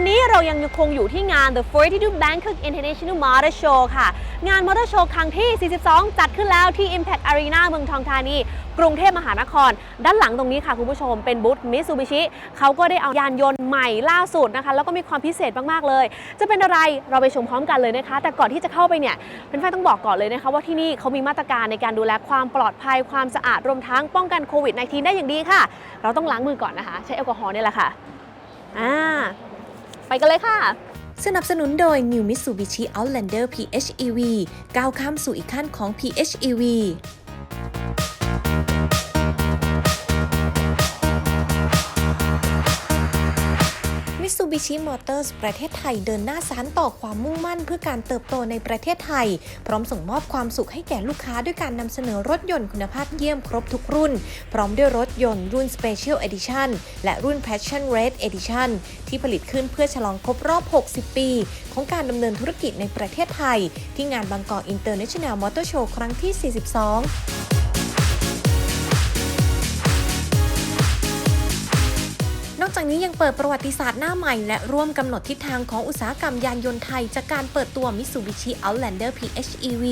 อนนี้เรายังคงอยู่ที่งาน The 42 Bangkok International Motor Show ค่ะ งานมอเตอร์โชว์ครั้งที่ 42 จัดขึ้นแล้วที่ Impact Arena เมืองทองธานี กรุงเทพมหานคร ด้านหลังตรงนี้ค่ะคุณผู้ชมเป็นบูธ Mitsubishi เขาก็ได้เอายานยนต์ใหม่ล่าสุดนะคะ แล้วก็มีความพิเศษมาก ๆ เลย จะเป็นอะไรเราไปชมพร้อมกันเลยนะคะ แต่ก่อนที่จะเข้าไปเนี่ยเป็นไฟต้องบอกก่อนเลยนะคะว่าที่นี่เขามีมาตรการในการดูแลความปลอดภัยความสะอาดรวมทั้งป้องกันโควิด -19 ได้อย่างดีค่ะ เราต้องล้างมือก่อนนะคะ ใช้แอลกอฮอล์นี่แหละค่ะอ่า ไปกันเลยค่ะ สนับสนุนโดย New Mitsubishi Outlander PHEV ก้าวข้ามสู่อีกขั้นของ PHEV Mitsubishi Motors ประเทศไทยเดินหน้าสานต่อความมุ่งมั่นเพื่อการเติบโตในประเทศไทย พร้อมส่งมอบความสุขให้แก่ลูกค้าด้วยการนำเสนอรถยนต์คุณภาพเยี่ยมครบทุกรุ่น พร้อมด้วยรถยนต์รุ่น Special Edition และรุ่น Passion Red Edition ที่ผลิตขึ้นเพื่อฉลองครบรอบ 60 ปี ของการดำเนินธุรกิจในประเทศไทย ที่งานบางกอก International Motor Show ครั้งที่ 42 อกจากนี้ยังเปิดประวัติศาสตร์หน้าใหม่ และร่วมกำหนดทิศทางของอุตสาหกรรมยานยนต์ไทย จากการเปิดตัว Mitsubishi Outlander PHEV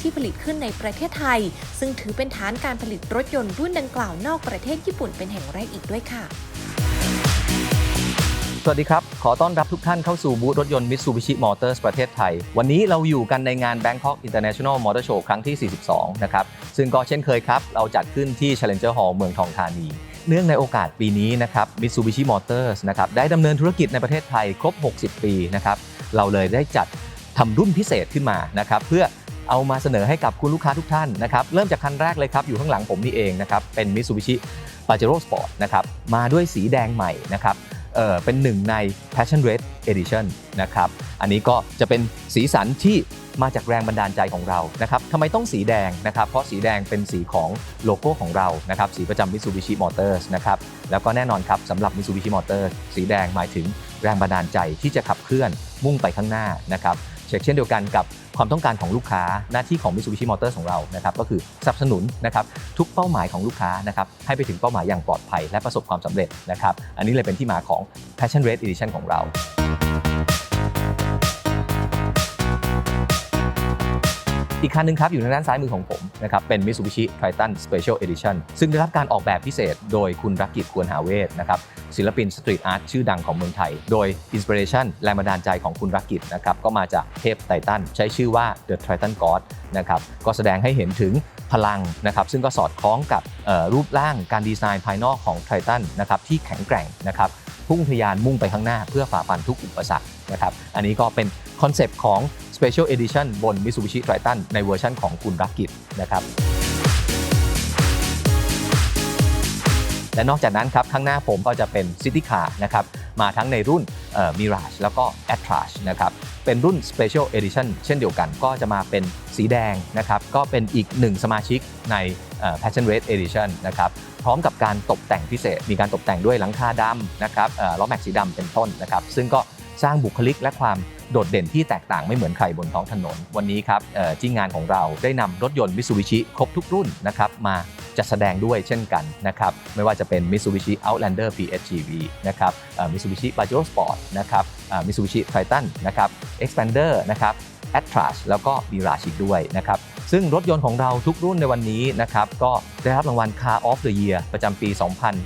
ที่ผลิตขึ้นในประเทศไทย ซึ่งถือเป็นฐานการผลิตรถยนต์รุ่นดังกล่าวนอกประเทศญี่ปุ่นเป็นแห่งแรกอีกด้วยค่ะสวัสดีครับ ขอต้อนรับทุกท่านเข้าสู่บูธรถยนต์ Mitsubishi Motors ประเทศไทย วันนี้เราอยู่กันในงาน Bangkok International Motor Show ครั้งที่ 42 นะครับ ซึ่งก็เช่นเคยครับ เราจัดขึ้นที่ Challenger Hall เมืองทองธานี เนื่องในโอกาสปีนี้นะครับ Mitsubishi Motors นะครับได้ดำเนินธุรกิจในประเทศไทยครบ 60 ปีนะครับเราเลยได้จัดทำรุ่นพิเศษขึ้นมานะครับเพื่อเอามาเสนอให้กับคุณลูกค้าทุกท่านนะครับเริ่มจากคันแรกเลยครับ อยู่ข้างหลังผมนี่เองนะครับเป็น Mitsubishi Pajero Sport นะครับมาด้วยสีแดงใหม่นะครับ เอ่อเป็นหนึ่งใน Passion Red Edition นะครับอันนี้ก็จะเป็นสีสันที่มาจากแรงบันดาลใจของเรานะครับทำไมต้องสีแดงนะครับ เพราะสีแดงเป็นสีของโลโก้ของเรานะครับ สีประจำ Mitsubishi Motors นะครับ แล้วก็แน่นอนครับสำหรับ Mitsubishi Motors สีแดงหมายถึงแรงบันดาลใจที่จะขับเคลื่อนมุ่งไปข้างหน้านะครับ เช่นเดียวกันกับความต้องการของลูกค้าหน้าที่ของ Mitsubishi Motors ของเรานะครับก็คือสนับสนุนนะครับทุกเป้าหมายของลูกค้านะครับให้ไปถึงเป้าหมายอย่างปลอดภัยและประสบความสำเร็จนะครับอันนี้เลยเป็นที่มาของ Passion Red Edition ของเรา อีกคันหนึงครับ อยู่ทางด้านซ้ายมือของผมนะครับเป็น Mitsubishi Triton Special Edition ซึ่งได้รับการออกแบบพิเศษโดยคุณรักกิจควรหาเวทนะครับศิลปินสตรีทอาร์ตชื่อดังของเมืองไทย โดยอินสปิเรชันแรงบันดาลใจของคุณรักกิจนะครับก็มาจากเทพไททันใช้ชื่อว่า The Triton God นะครับก็แสดงให้เห็นถึงพลังนะครับซึ่งก็สอดคล้องกับรูปร่างการดีไซน์ภายนอกของไททันนะครับที่แข็งแกร่งนะครับพุ่งทะยานมุ่งไปข้างหน้าเพื่อฝ่าฟันทุกอุปสรรคนะครับอันนี้ก็เป็นคอนเซปต์ของ Special Edition บน Mitsubishi Triton ในเวอร์ชันของคุณรักกิจนะครับและนอกจากนั้นครับข้างหน้าผมก็จะเป็น City Car นะครับมาทั้งในรุ่นเอ่อ Mirage แล้วก็ a t r a s นะครับเป็นรุ่น Special Edition เช่นเดียวกันก็จะมาเป็นสีแดงนะครับก็เป็นอีกหนึ่งสมาชิกใน Passion Red Edition นะครับพร้อมกับการตกแต่งพิเศษ มีการตกแต่งด้วยหลังคาดำนะครับล้อแม็กสีดำเป็นต้นนะครับซึ่งก็สร้างบุคลิกและความ โดดเด่นที่แตกต่างไม่เหมือนใครบนท้องถนน วันนี้ครับที่งานของเราได้นำรถยนต์ Mitsubishi ครบทุกรุ่นนะครับมาจัดแสดงด้วยเช่นกันนะครับไม่ว่าจะเป็น Mitsubishi Outlander PHEV นะครับเอ่อ Mitsubishi Pajero Sport นะครับเอ่อ Mitsubishi Triton นะครับ Expander นะครับ a t r a s แล้วก็ Mirage อีกด้วยนะครับซึ่งรถยนต์ของเราทุกรุ่นในวันนี้นะครับก็ได้รับรางวัล Car of the Year ประจำปี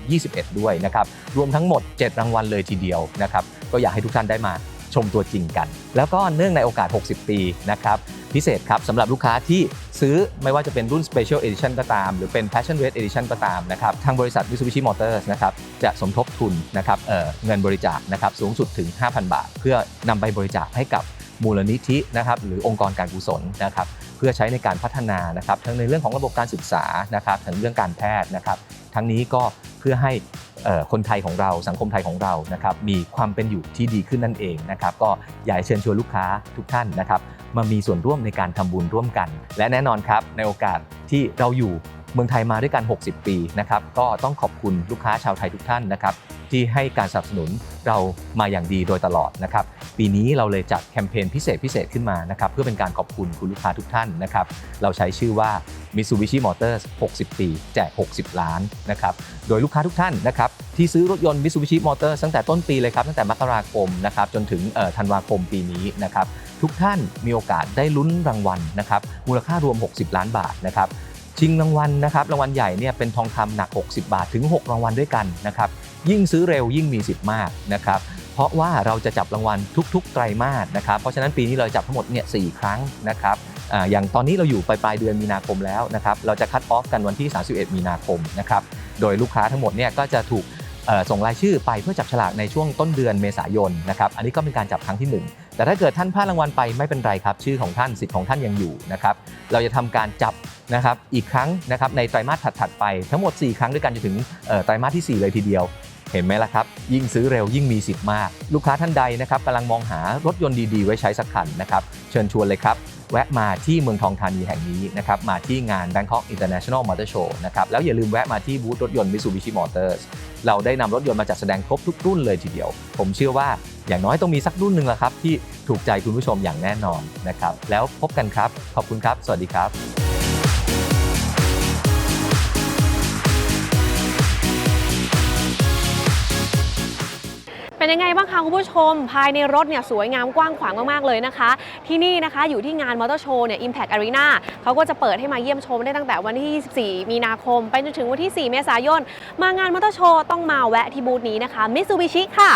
2021 ด้วยนะครับรวมทั้งหมด 7 รางวัลเลยทีเดียวนะครับก็อยากให้ทุกท่านได้มา ชมตัวจริงกัน แล้วก็เนื่องในโอกาส 60 ปีนะครับ พิเศษครับสำหรับลูกค้าที่ซื้อไม่ว่าจะเป็นรุ่น Special Edition ก็ตาม หรือเป็น Passion Red Edition ก็ตามนะครับ ทางบริษัท Mitsubishi Motors นะครับจะสมทบทุนนะครับเเงินบริจาคนะครับสูงสุดถึง 5,000 บาท เพื่อนำไปบริจาคให้กับมูลนิธินะครับหรือองค์กรการกุศลนะครับเพื่อใช้ในการพัฒนานะครับทั้งในเรื่องของระบบการศึกษานะครับทั้งเรื่องการแพทย์นะครับ ทั้งนี้ก็เพื่อให้ คนไทยของเราสังคมไทยของเรานะครับมีความเป็นอยู่ที่ดีขึ้นนั่นเองนะครับก็อยากเชิญชวนลูกค้าทุกท่านนะครับมามีส่วนร่วมในการทำบุญร่วมกัน และแน่นอนครับในโอกาสที่เราอยู่ เมืองไทยมาด้วยกัน 60 ปีนะครับก็ต้องขอบคุณลูกค้าชาวไทยทุกท่านนะครับที่ให้การสนับสนุนเรามาอย่างดีโดยตลอดนะครับปีนี้เราเลยจัดแคมเปญพิเศษพิเศษขึ้นมานะครับเพื่อเป็นการขอบคุณคุณลูกค้าทุกท่านนะครับเราใช้ชื่อว่า Mitsubishi Motors 60 ปี แจก 60 ล้านนะครับโดยลูกค้าทุกท่านนะครับที่ซื้อรถยนต์ Mitsubishi Motors ตั้งแต่ต้นปีเลยครับตั้งแต่มกราคมนะครับจนถึงธันวาคมปีนี้นะครับทุกท่านมีโอกาสได้ลุ้นรางวัลนะครับมูลค่ารวม 60 ล้านบาทนะครับ ชิงรางวัลนะครับรางวัลใหญ่เนี่ยเป็นทองคำหนัก 60 บาทถึง 6 รางวัลด้วยกันนะครับยิ่งซื้อเร็วยิ่งมีสิทธิ์มากนะครับเพราะว่าเราจะจับรางวัลทุก ๆ ไตรมาสนะครับเพราะฉะนั้นปีนี้เราจับทั้งหมดเนี่ยสครั้งนะครับออย่างตอนนี้เราอยู่ปลายปลายเดือนมีนาคมแล้วนะครับเราจะคัดออฟกันวันที่ 31 มีนาคมนะครับโดยลูกค้าทั้งหมดเนี่ยก็จะถูกส่งรายชื่อไปเพื่อจับฉลากในช่วงต้นเดือนเมษายนนะครับอันนี้ก็เป็นการจับครั้งที่หนึ่ง แต่ถ้าเกิดท่านพลาดรางวัลไปไม่เป็นไรครับ ชื่อของท่านสิทธิ์ของท่านยังอยู่นะครับ เราจะทำการจับนะครับอีกครั้งนะครับในไตรมาสถัดๆไปทั้งหมด 4 ครั้งด้วยกันจนถึงไตรมาสที่ 4 เลยทีเดียว เห็นไหมล่ะครับ ยิ่งซื้อเร็วยิ่งมีสิทธิ์มาก ลูกค้าท่านใดนะครับกำลังมองหารถยนต์ดีๆ ไว้ใช้สักคันนะครับเชิญชวนเลยครับแวะมาที่เมืองทองธานีแห่งนี้นะครับมาที่งาน Bangkok International Motor Show นะครับแล้วอย่าลืมแวะมาที่บูธรถยนต์ Mitsubishi Motors เราได้นำรถยนต์มาจัดแสดงครบทุกรุ่นเลยทีเดียว ผมเชื่อว่า อย่างน้อยต้องมีสักรุ่นหนึ่งละครับ ที่ถูกใจคุณผู้ชมอย่างแน่นอนนะครับ แล้วพบกันครับ ขอบคุณครับ สวัสดีครับเป็นยังไงบ้างคะคุณผู้ชม ภายในรถเนี่ยสวยงามกว้างขวางมาก ๆ เลยนะคะ ที่นี่นะคะอยู่ที่งานมอเตอร์โชว์เนี่ย Impact Arena เขาก็จะเปิดให้มาเยี่ยมชมได้ตั้งแต่วันที่ 24 มีนาคม ไปจนถึงวันที่ 4 เมษายน มางานมอเตอร์โชว์ต้องมาแวะที่บูธนี้นะคะ Mitsubishi ค่ะ